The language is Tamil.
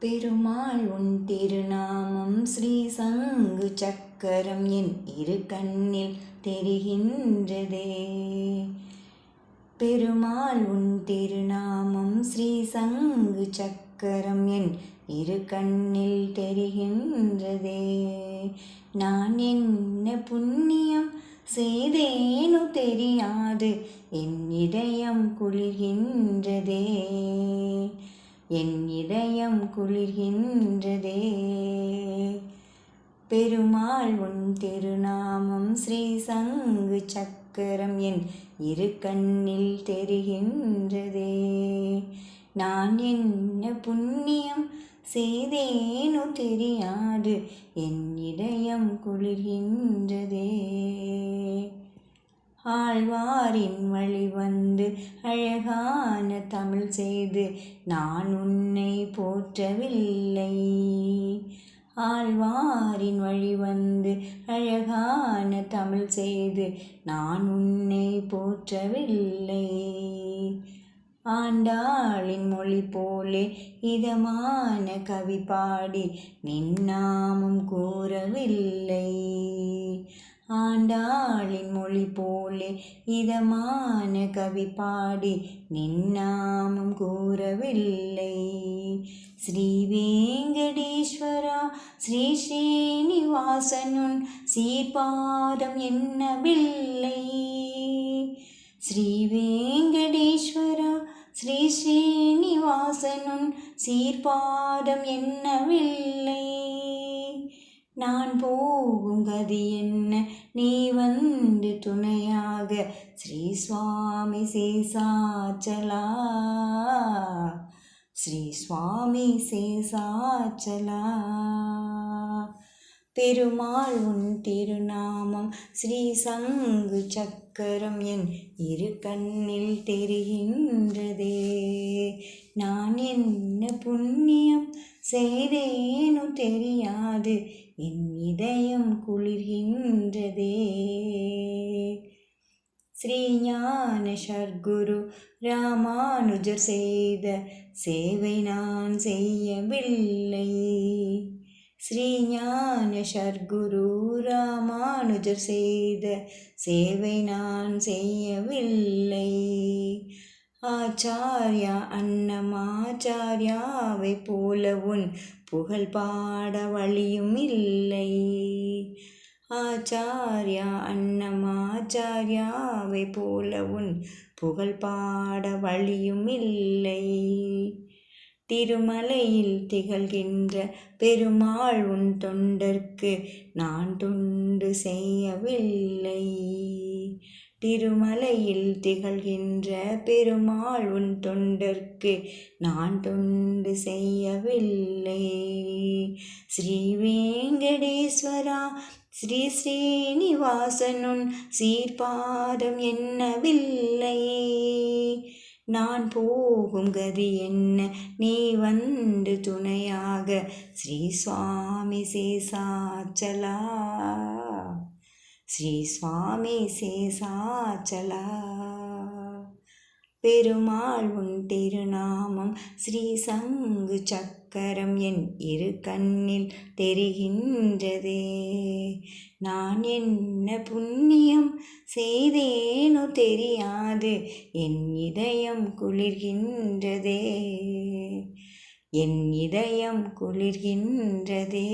பெருமாள் உன் திருநாமம் ஸ்ரீ சங்கு சக்கரம் என் இரு கண்ணில் தெரிகின்றதே. பெருமாள் உன் திருநாமம் ஸ்ரீ சங்கு சக்கரம் என் இரு கண்ணில் தெரிகின்றதே. நான் என்ன புண்ணியம் செய்தேனு தெரியாது என் இதயம் குளிர்கின்றதே. என் இதயம் குளிர்கின்றதே. பெருமாள் உன் திருநாமம் ஸ்ரீ சங்கு சக்கரம் என் இரு கண்ணில் தெரிகின்றதே. நான் என்ன புண்ணியம் செய்தேனோ தெரியாது என் இதயம் குளிர்கின்றதே. ஆழ்வாரின் வழி வந்து அழகான தமிழ் செய்து நான் உன்னை போற்றவில்லை. ஆழ்வாரின் வழி வந்து அழகான தமிழ் செய்து நான் உன்னை போற்றவில்லை. ஆண்டாளின் மொழி போலே இதமான கவி பாடி நின்னாமும் கூறவில்லை. ஆண்டாளின் மொழி போலே இதமான கவி பாடி நின்னாமம் கூறவில்லை. ஸ்ரீ வேங்கடேஸ்வரா ஸ்ரீ ஸ்ரீனிவாசனுன் சீர்பாதம் என்னவில்லை. ஸ்ரீ வேங்கடேஸ்வரா ஸ்ரீ ஸ்ரீனிவாசனுன் சீர்பாதம் என்னவில்லை. நான் போகும் கதி என்ன? நீ வந்து துணையாக. ஸ்ரீ சுவாமி சேசாச்சலா ஸ்ரீ சுவாமி சேசாச்சலா பெருமாள் உன் திருநாமம் ஸ்ரீ சங்கு சக்கரம் என் இரு கண்ணில் தெரிகின்றதே. நான் என்ன புண்ணியம் செய்தேனோ தெரியாது. என் இதயம் குளிர்கின்றதே. ஸ்ரீஞான சர்க்குரு ராமானுஜர் செய்த சேவை நான் செய்யவில்லை. ஸ்ரீஞான சர்க்குரு ராமானுஜர் செய்த சேவை நான் செய்யவில்லை. ஆச்சாரியா அன்னமாச்சாரியாவை போல உன் புகழ் பாட வழியும் இல்லை. ஆச்சாரியா அன்னமாச்சாரியாவை போல உன் புகழ் பாட வழியும் இல்லை. திருமலையில் திகழ்கின்ற பெருமாள் உன் தொண்டர்க்கு நான் தொண்டு செய்யவில்லை. திருமலையில் திகழ்கின்ற பெருமாள் உன் தொண்டர்க்கு நான் தொண்டு செய்யவில்லை. ஸ்ரீ வேங்கடேஸ்வரா ஸ்ரீ ஸ்ரீனிவாசனுன் சீர்பாதம் என்னவில்லை. நான் போகும் கதி என்ன? நீ வந்து துணையாக ஸ்ரீ சுவாமி சேசாச்சலா ஸ்ரீ சுவாமி சேசாச்சலா பெருமாள் உன் திருநாமம் ஸ்ரீ சங்கு சக்கரம் என் இரு கண்ணில் தெரிகின்றதே. நான் என்ன புண்ணியம் செய்தேனோ தெரியாது என் இதயம் குளிர்கின்றதே. என் இதயம் குளிர்கின்றதே.